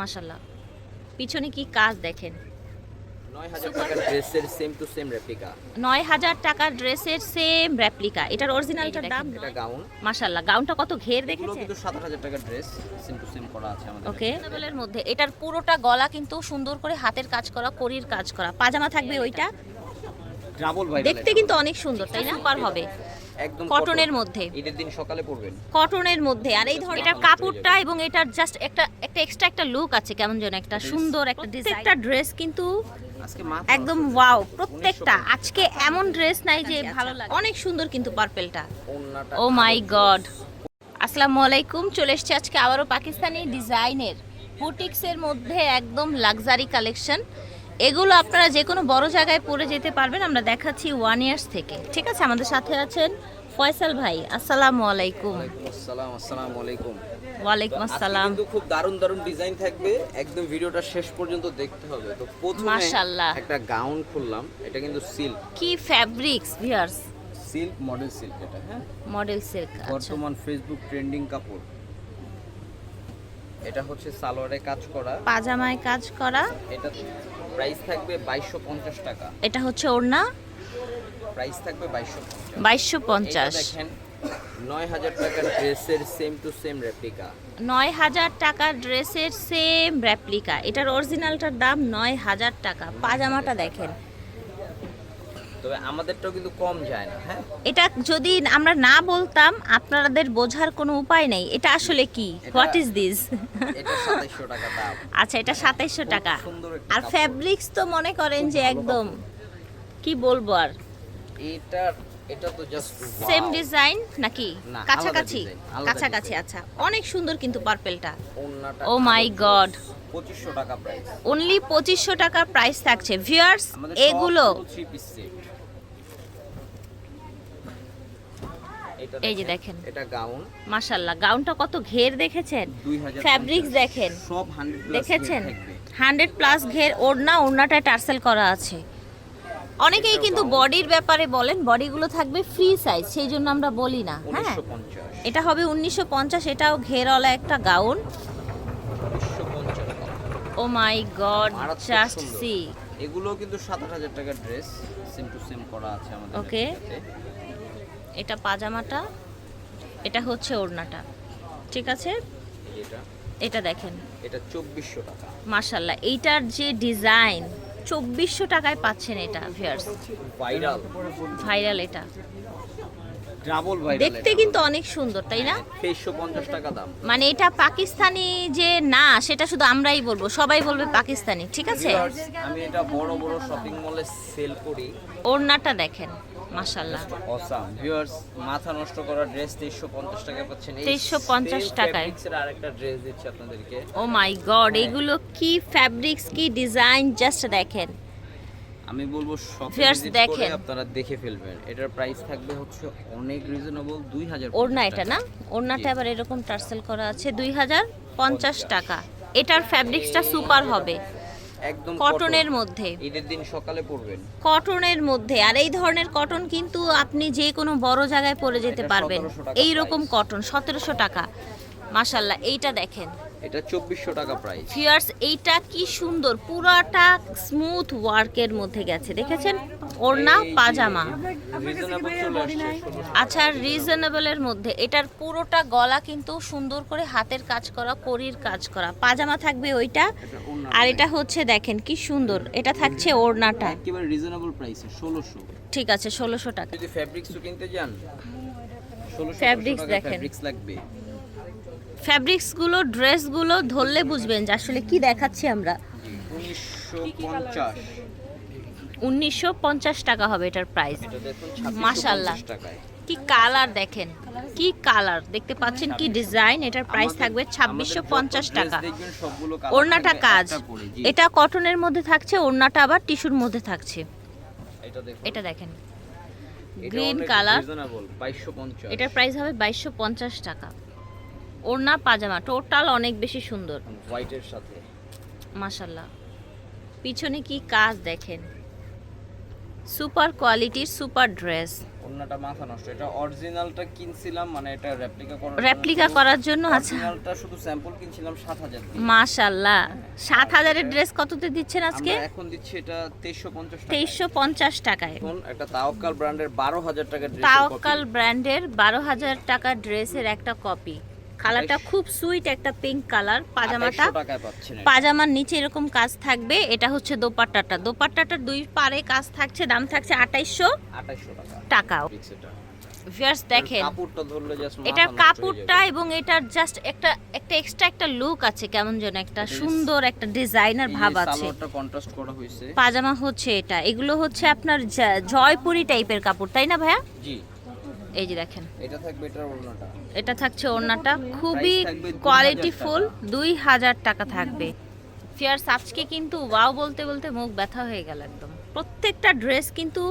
মাশাল্লাহ পিছনে কি কাজ দেখেন? নয় হাজার টাকার ড্রেসের সেম রেপ্লিকা এটার অরিজিনালটার দাম? এটা গাউন মাশাল্লাহ গাউনটা কত ঘের এগুলো কিন্তু সাত হাজার টাকার ড্রেস সেম টু সেম করা আছে আমাদের ওকে মধ্যে। এটার পুরোটা গলা কিন্তু সুন্দর করে হাতের কাজ করা করির কাজ করা। পাজামা থাকবে ওইটা? ডাবল ভাই দেখতে কিন্তু অনেক সুন্দর তাই না? সুপার হবে। একদম কটনের মধ্যে। ঈদের দিন সকালে পরবেন। কটনের মধ্যে। আর এই ধরনের এটার কাপড়টা এবং এটার জাস্ট একটা একটা এক্সট্রা একটা লুক আছে কেমন যেন একটা সুন্দর একটা ডিজাইন একটা ড্রেস কিন্তু আজকে একদম ওয়াও প্রত্যেকটা। আজকে এমন ড্রেস নাই যে ভালো লাগে। অনেক সুন্দর কিন্তু পার্পেলটা ও মাই গড আসসালামু আলাইকুম চলে এসেছি আজকে আবারও পাকিস্তানি ডিজাইনের বুটিক্সের মধ্যে একদম লাক্সারি কালেকশন এগুলো আপনারা যে কোনো বড় জায়গায় পরে যেতে পারবেন আমরা দেখাচ্ছি ওয়ান ইয়ার্স থেকে। ঠিক আছে আমাদের সাথে আছেন ফয়সাল ভাই আসসালামু আলাইকুম। আসসালাম আসসালামু আলাইকুম। ওয়ালাইকুম আসসালাম। কিন্তু খুব দারুণ দারুণ ডিজাইন থাকবে একদম ভিডিওটা শেষ পর্যন্ত দেখতে হবে। তো প্রথমে মাশাআল্লাহ। একটা গাউন খুললাম এটা কিন্তু সিল্ক কি fabrics viewers silk model silk এটা হ্যাঁ? মডেল সিল্ক আচ্ছা। বর্তমান ফেসবুক ট্রেন্ডিং কাপড়। এটা হচ্ছে সালোয়ারে কাজ করা। পাজামায় কাজ করা। এটা প্রাইস থাকবে বাইশশো পঞ্চাশ টাকা। এটা হচ্ছে ওড়না? প্রাইস থাকবে বাইশশো বাইশশো পঞ্চাশ। দেখেন নয় হাজার টাকার ড্রেসের সেম টু সেম রেপ্লিকা নয় হাজার টাকার ড্রেসের সেম রেপ্লিকা এটার অরিজিনালটার দাম নয় হাজার টাকা। পাজামাটা দেখেন। তবে আমাদেরটাও কিন্তু কম যায় না হ্যাঁ? এটা যদি আমরা না বলতাম আপনাদের বোঝার কোনো উপায় নেই। এটা আসলে কি? এটা- হোয়াট ইজ দিস এটা সাতাইশশো টাকা দাম। আচ্ছা এটা সাতাইশশো টাকা। আর। ফ্যাব্রিক্স তো মনে করেন যে একদম কি বলব আর? এটার এটা তো জাস্ট সেম ডিজাইন নাকি? কাছাকাছি। কাছাকাছি আচ্ছা। অনেক সুন্দর কিন্তু পার্পেলটা ও মাই গড পঁচিশশো টাকা প্রাইস অনলি পঁচিশশো টাকা প্রাইস থাকছে। ভিউয়ার্স এগুলো থ্রি পিস সেট এটা এই যে দেখেন এটা গাউন। মাশাল্লাহ গাউনটা কত ঘের দেখেছেন? 2050 ফ্যাব্রিক্স দেখেন। সব 100 দেখেছেন? হান্ড্রেড প্লাস ঘের ওড়না ওড়নাটায় টার্সেল করা আছে। অনেকেই কিন্তু বডির ব্যাপারে বলেন বডিগুলো থাকবে ফ্রি সাইজ সেই জন্য আমরা বলি না হ্যাঁ? এটা হবে উনিশশো পঞ্চাশ এটাও ঘেরওয়ালা একটা gown. Oh my god just. See এগুলো কিন্তু 7000 টাকার ড্রেস সেম টু সেম করা আছে আমাদের Okay. এটা পাজামাটা এটা হচ্ছে ওড়নাটা। ঠিক আছে? এটা? দেখেন। এটা 2400 টাকা। মার্শাল্লাহ এইটার যে ডিজাইন চব্বিশশো টাকায় পাচ্ছেন এটা ভিয়ার্স ভাইরাল। ভাইরাল এটা। ডাবল ভাইরাল দেখতে কিন্তু অনেক সুন্দর তাই না? 2350 টাকা দাম। মানে এটা পাকিস্তানি যে না সেটা শুধু আমরাই বলব সবাই বলবে পাকিস্তানি ঠিক আছে? আমি এটা বড় বড় শপিং মলে সেল করি। ওড়নাটা দেখেন। মাশাল্লাহ অসাম ভিউয়ার্স মাথা নষ্ট করা ড্রেস 2350 টাকায় পাচ্ছেন। এই 2350 same টাকায়। fabrics আরেকটা ড্রেস দিচ্ছি আপনাদেরকে। ও মাই গড এগুলো কি ফ্যাব্রিক্স কি ডিজাইন জাস্ট দেখেন। আমি বলব দেখেন। আপনারা দেখে ফেলবেন। এটার প্রাইস থাকবে হচ্ছে অনেক রিজনেবল 2000 ওড়না এটা না? ওড়নাটা আবার এরকম টার্সেল করা আছে দুই হাজার পঞ্চাশ টাকা। এটার ফ্যাব্রিক্সটা সুপার হবে। একদম কটনের মধ্যে। ঈদের দিন সকালে পরবেন। কটনের মধ্যে। আর এই ধরনের কটন কিন্তু আপনি যে কোনো বড় জায়গায় পরে যেতে পারবেন। এই রকম কটন সতেরোশো টাকা। মাশাল্লাহ এইটা দেখেন। এটা 2400 টাকা প্রাইস ফিয়ার্স এইটা কি সুন্দর পুরাটা স্মুথ ওয়ার্কের মধ্যে গেছে দেখেছেন? ওড়না পাজামা। রিজনেবল চলে আসছে 1600 আচ্ছা রিজনেবলের মধ্যে এটার পুরোটা গলা কিন্তু সুন্দর করে হাতের কাজ করা করির কাজ করা। পাজামা থাকবে ওইটা আর এটা হচ্ছে দেখেন কি সুন্দর এটা থাকছে ওড়নাটা। একেবারে রিজনেবল প্রাইসে 1600 ঠিক আছে ষোলোশো টাকা। যদি ফ্যাব্রিক্স কিনতে যান 1600 Fabrics টাকা দেখেন। ফ্যাব্রিক্স লাগবে। ফ্যাব্রিক্সগুলো ড্রেসগুলো ধরলে বুঝবেন যে আসলে কি দেখাচ্ছি আমরা। উনিশশো পঞ্চাশ। টাকা হবে এটার প্রাইস মাশাআল্লাহ। কি কালার দেখেন কি কালার দেখতে পাচ্ছেন কি ডিজাইন এটার প্রাইস থাকবে ছাব্বিশশো পঞ্চাশ টাকা। ওড়নাটা কাজ। এটা কটনের মধ্যে থাকছে ওড়নাটা আবার টিস্যুর মধ্যে থাকছে। এটা দেখেন। গ্রিন কালার এটার প্রাইস হবে বাইশশো পঞ্চাশ টাকা। ওড়না পাজামা টোটাল অনেক বেশি সুন্দর। হোয়াইটের সাথে। মাশাল্লাহ পিছনে কি কাজ দেখেন? সুপার কোয়ালিটির সুপার ড্রেস মাথা নষ্ট। এটা অরিজিনালটা কিনছিলাম মানে এটা রেপ্লিকা করার রেপ্লিকা করার জন্য আচ্ছা অরিজিনালটা শুধু স্যাম্পল কিনছিলাম সাত হাজার মাশাল্লাহ সাত হাজারের ড্রেস কততে দিচ্ছেন আজকে? আমরা এখন দিচ্ছি এটা তেইশশো পঞ্চাশ টাকা তেইশশো পঞ্চাশ টাকায়। এখন একটা তাওকাল ব্র্যান্ডের বারো হাজার টাকার ড্রেস তাওকাল ব্র্যান্ডের বারো হাজার টাকা ড্রেসের একটা কপি কালারটা খুব সুইট একটা পিঙ্ক কালার পাজামাটা। পাজামার নিচে এরকম কাজ থাকবে এটা হচ্ছে দোপাট্টাটা। দোপাট্টাটার দুই পারে কাজ থাকছে দাম থাকছে আঠাইশশো টাকা। ভিউয়ার্স দেখেন এটার কাপড়টা এবং এটার জাস্ট একটা একটা এক্সট্রা একটা লুক আছে কেমন যেন একটা সুন্দর একটা ডিজাইনার ভাব আছে। পাজামা হচ্ছে এটা। এগুলো হচ্ছে আপনার জয়পুরি টাইপের কাপড় তাই না ভাইয়া? জি। এই যে দেখেন। এটা থাকবে এটার ওড়নাটা। এটা থাকছে ওড়নাটা। খুবই কোয়ালিটি ফুল 2000 কোয়ালিটিফুল দুই হাজার টাকা থাকবে। ফিয়ার সাফকে কিন্তু ওয়াও বলতে বলতে মুখ ব্যথা হয়ে গেল একদম। প্রত্যেকটা ড্রেস কিন্তু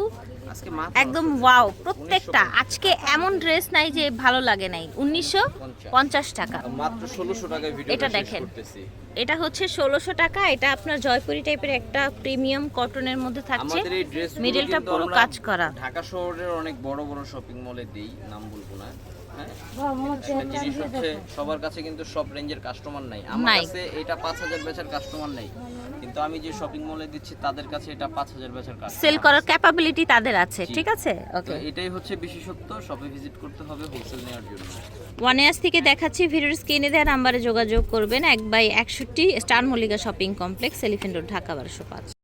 একদম ওয়াও প্রত্যেকটা। আজকে এমন ড্রেস নাই যে ভালো লাগে নাই। উনিশশো পঞ্চাশ। টাকা। মাত্র ষোলোশো টাকায় এটা দেখেন। এটা হচ্ছে ষোলোশো টাকা। এটা আপনার জয়পুরি টাইপের একটা প্রিমিয়াম কটনের মধ্যে থাকছে। আমাদের মিডলটা পুরো কাজ করা। ঢাকা শহরের অনেক বড় বড় শপিং মলে দেই নাম বলব না। হ্যাঁ? একটা জিনিস হচ্ছে সবার কাছে কিন্তু সব রেঞ্জের কাস্টমার নাই। আমার কাছে এটা পাঁচ হাজার বেচার কাস্টমার নাই। কিন্তু আমি যে শপিং মলে দিচ্ছি তাদের কাছে এটা পাঁচ হাজার বেচার কাস্টমার সেল করার ক্যাপাবিলিটি তাদের আছে ঠিক আছে? ওকে এটাই হচ্ছে বিশেষত্ব শপে ভিজিট করতে হবে হোলসেল নেওয়ার জন্য। ওয়ান ইয়ার্স থেকে দেখাচ্ছি ভিডিওর স্ক্রিনে দেওয়া নাম্বারে যোগাযোগ করবেন এক বাই একষট্টি star Mallika shopping complex elephant road Dhaka বারোশো পাঁচ।